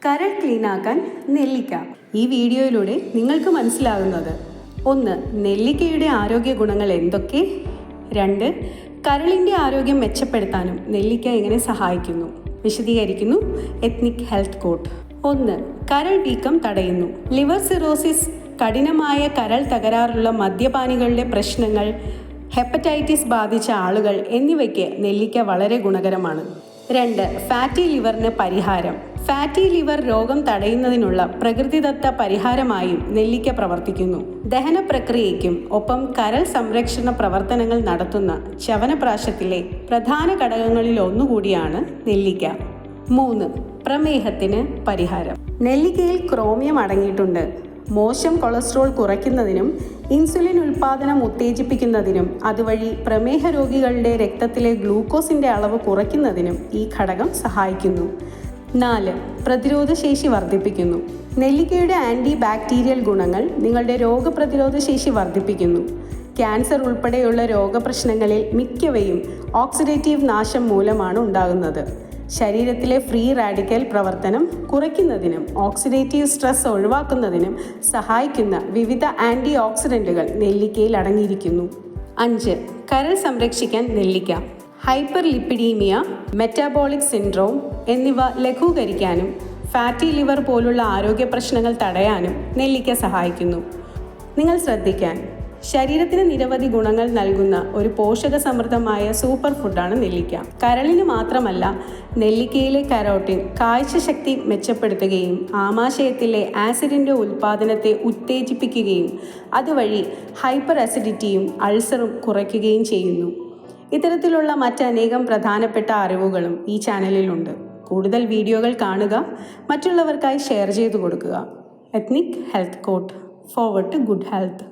കരൾ ക്ലീനാക്കാൻ നെല്ലിക്ക. ഈ വീഡിയോയിലൂടെ നിങ്ങൾക്ക് മനസ്സിലാകുന്നത് ഒന്ന് നെല്ലിക്കയുടെ ആരോഗ്യ ഗുണങ്ങൾ എന്തൊക്കെ? രണ്ട് കരളിന്റെ ആരോഗ്യം മെച്ചപ്പെടുത്താനും നെല്ലിക്ക എങ്ങനെ സഹായിക്കുന്നു? വിശദീകരിക്കുന്നു എത്നിക് ഹെൽത്ത് കോട്ട് ഒന്ന് കരൾ വീക്കം തടയുന്നു. ലിവർ സിറോസിസ് കഠിനമായ കരൾ തകരാറുള്ള മദ്യപാനികളുടെ പ്രശ്നങ്ങൾ ഹെപ്പറ്റൈറ്റിസ് ബാധിച്ച ആളുകൾ എന്നിവയ്ക്ക് നെല്ലിക്ക വളരെ ഗുണകരമാണ്. രണ്ട് ഫാറ്റി ലിവറിന് പരിഹാരം. ഫാറ്റി ലിവർ രോഗം തടയുന്നതിനുള്ള പ്രകൃതിദത്ത പരിഹാരമായും നെല്ലിക്ക പ്രവർത്തിക്കുന്നു. ദഹന പ്രക്രിയയ്ക്കും ഒപ്പം കരൾ സംരക്ഷണ പ്രവർത്തനങ്ങൾ നടത്തുന്ന ചവനപ്രാശത്തിലെ പ്രധാന ഘടകങ്ങളിൽ ഒന്നുകൂടിയാണ് നെല്ലിക്ക. മൂന്ന് പ്രമേഹത്തിന് പരിഹാരം. നെല്ലിക്കയിൽ ക്രോമിയം അടങ്ങിയിട്ടുണ്ട്. മോശം കൊളസ്ട്രോൾ കുറയ്ക്കുന്നതിനും ഇൻസുലിൻ ഉൽപ്പാദനം ഉത്തേജിപ്പിക്കുന്നതിനും അതുവഴി പ്രമേഹ രോഗികളുടെ രക്തത്തിലെ ഗ്ലൂക്കോസിന്റെ അളവ് കുറയ്ക്കുന്നതിനും ഈ ഘടകം സഹായിക്കുന്നു. നാല് പ്രതിരോധശേഷി വർദ്ധിപ്പിക്കുന്നു. നെല്ലിക്കയുടെ ആന്റി ബാക്ടീരിയൽ ഗുണങ്ങൾ നിങ്ങളുടെ രോഗപ്രതിരോധ ശേഷി വർദ്ധിപ്പിക്കുന്നു. ക്യാൻസർ ഉൾപ്പെടെയുള്ള രോഗപ്രശ്നങ്ങളിൽ മിക്കവയും ഓക്സിഡേറ്റീവ് നാശം മൂലമാണ് ഉണ്ടാകുന്നത്. ശരീരത്തിലെ ഫ്രീ റാഡിക്കൽ പ്രവർത്തനം കുറയ്ക്കുന്നതിനും ഓക്സിഡേറ്റീവ് സ്ട്രെസ് ഒഴിവാക്കുന്നതിനും സഹായിക്കുന്ന വിവിധ ആന്റി ഓക്സിഡന്റുകൾ നെല്ലിക്കയിൽ അടങ്ങിയിരിക്കുന്നു. അഞ്ച് കരൾ സംരക്ഷിക്കാൻ നെല്ലിക്ക. ഹൈപ്പർ ലിപ്പിഡീമിയ മെറ്റാബോളിക് സിൻഡ്രോം എന്നിവ ലഘൂകരിക്കാനും ഫാറ്റി ലിവർ പോലുള്ള ആരോഗ്യ പ്രശ്നങ്ങൾ തടയാനും നെല്ലിക്ക സഹായിക്കുന്നു. നിങ്ങൾ ശ്രദ്ധിക്കാൻ. ശരീരത്തിന് നിരവധി ഗുണങ്ങൾ നൽകുന്ന ഒരു പോഷക സമൃദ്ധമായ സൂപ്പർ ഫുഡാണ് നെല്ലിക്ക. കരളിന് മാത്രമല്ല നെല്ലിക്കയിലെ കരോട്ടിൻ കാഴ്ചശക്തി മെച്ചപ്പെടുത്തുകയും ആമാശയത്തിലെ ആസിഡിന്റെ ഉൽപ്പാദനത്തെ ഉത്തേജിപ്പിക്കുകയും അതുവഴി ഹൈപ്പർ അസിഡിറ്റിയും അൾസറും കുറയ്ക്കുകയും ചെയ്യുന്നു. ഇത്തരത്തിലുള്ള മറ്റനേകം പ്രധാനപ്പെട്ട അറിവുകളും ഈ ചാനലിലുണ്ട്. കൂടുതൽ വീഡിയോകൾ കാണുക മറ്റുള്ളവർക്കായി ഷെയർ ചെയ്തു കൊടുക്കുക. Ethnic health court. Forward to good health.